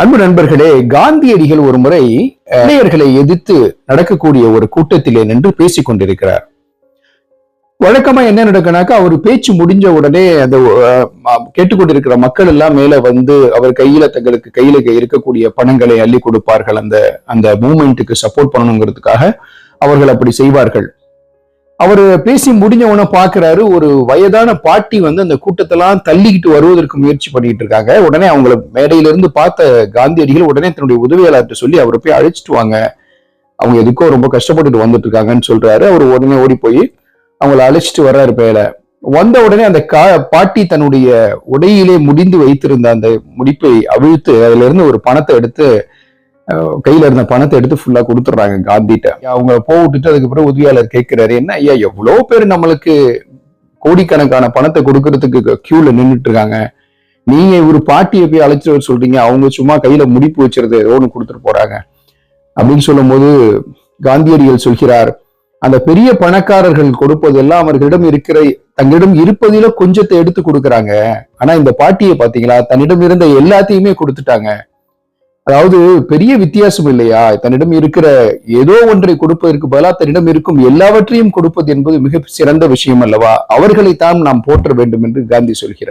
அன்பு நண்பர்களே காந்தியடிகள் ஒரு முறை இளைஞர்களை எதிர்த்து நடக்கக்கூடிய ஒரு கூட்டத்திலே நின்று பேசிக் கொண்டிருக்கிறார். வழக்கமா என்ன நடக்குனாக்கா அவர் பேச்சு முடிஞ்ச உடனே அந்த கேட்டுக்கொண்டிருக்கிற மக்கள் எல்லாம் மேல வந்து அவர் கையில தங்களுக்கு கையில இருக்கக்கூடிய பணங்களை அள்ளி கொடுப்பார்கள். அந்த அந்த மூமெண்ட்டுக்கு சப்போர்ட் பண்ணணுங்கிறதுக்காக அவர்கள் அப்படி செய்வார்கள். அவர் பேசி முடிஞ்ச உடனே பாக்குறாரு ஒரு வயதான பாட்டி வந்து அந்த கூட்டத்தெல்லாம் தள்ளிக்கிட்டு வருவதற்கு முயற்சி பண்ணிட்டு இருக்காங்க. உடனே அவங்கள மேடையில இருந்து பார்த்த காந்தியடிகள் உடனே தன்னுடைய உதவியாளர்கிட்ட சொல்லி அவரை போய் அழைச்சிட்டு வாங்க. அவங்க எதுக்கோ ரொம்ப கஷ்டப்பட்டுட்டு வந்துட்டு இருக்காங்கன்னு சொல்றாரு. அவர் உடனே ஓடி போய் அவங்கள அழைச்சிட்டு வர்றாரு பேல வந்த உடனே அந்த கா பாட்டி தன்னுடைய உடையிலே முடிந்து வைத்திருந்த அந்த முடிப்பை அவிழ்த்து அதுல இருந்து ஒரு பணத்தை எடுத்து கையில இருந்த பணத்தை எடுத்து ஃபுல்லா கொடுத்துட்றாங்க காந்திட்ட. அவங்க போட்டுட்டு அதுக்கப்புறம் உதவியாளர் கேட்கிறாரு என்ன ஐயா எவ்வளவு பேர் நம்மளுக்கு கோடிக்கணக்கான பணத்தை கொடுக்கறதுக்கு கியூல நின்னுட்டு இருக்காங்க. நீங்க ஒரு பாட்டியை போய் அழைச்சிட்டு வர சொல்றீங்க. அவங்க சும்மா கையில முடிப்பு வச்சிருது ஏதோ ஒன்று கொடுத்துட்டு போறாங்க. அப்படின்னு சொல்லும்போது காந்தியடிகள் சொல்கிறார் அந்த பெரிய பணக்காரர்கள் கொடுப்பதெல்லாம் அவர்களிடம் இருக்கிற தங்களிடம் இருப்பதில கொஞ்சத்தை எடுத்து கொடுக்கறாங்க. ஆனா இந்த பாட்டியை பாத்தீங்களா? தன்னிடம் இருந்த எல்லாத்தையுமே கொடுத்துட்டாங்க. அதாவது பெரிய வித்தியாசம் இல்லையா? தன்னிடம் இருக்கிற ஏதோ ஒன்றை கொடுப்பதற்கு பதிலாக தன்னிடம் இருக்கும் எல்லாவற்றையும் கொடுப்பது என்பது மிக சிறந்த விஷயம் அல்லவா? அவர்களைத்தான் நாம் போற்ற வேண்டும் என்று காந்தி சொல்கிறார்.